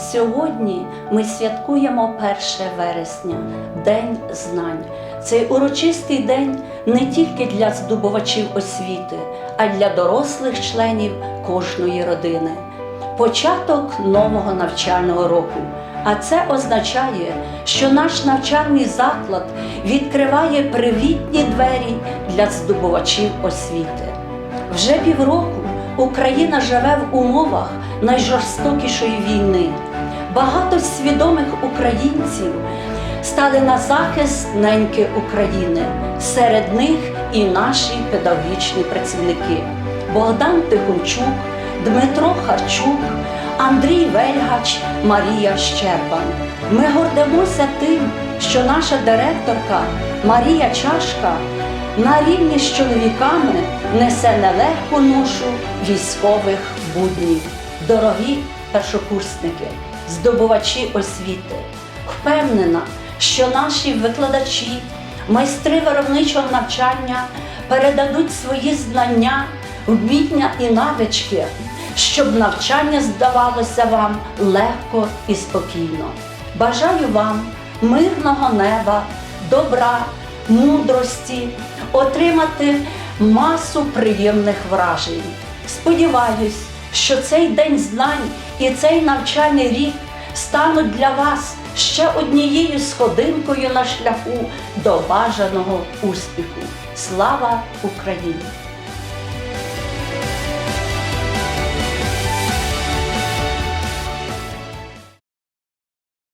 Сьогодні ми святкуємо 1 вересня, День знань. Цей урочистий день не тільки для здобувачів освіти, а й для дорослих членів кожної родини. Початок нового навчального року. А це означає, що наш навчальний заклад відкриває привітні двері для здобувачів освіти. Вже півроку Україна живе в умовах найжорстокішої війни. Багато свідомих українців стали на захист неньки України. Серед них і наші педагогічні працівники Богдан Тихомчук, Дмитро Харчук, Андрій Вельгач, Марія Щербан. Ми гордимося тим, що наша директорка Марія Чашка на рівні з чоловіками несе нелегку ношу військових буднів. Дорогі першокурсники, здобувачі освіти, впевнена, що наші викладачі, майстри виробничого навчання передадуть свої знання, вміння і навички, щоб навчання здавалося вам легко і спокійно. Бажаю вам мирного неба, добра, мудрості, отримати масу приємних вражень. Сподіваюсь, що цей день знань і цей навчальний рік стануть для вас ще однією сходинкою на шляху до бажаного успіху. Слава Україні!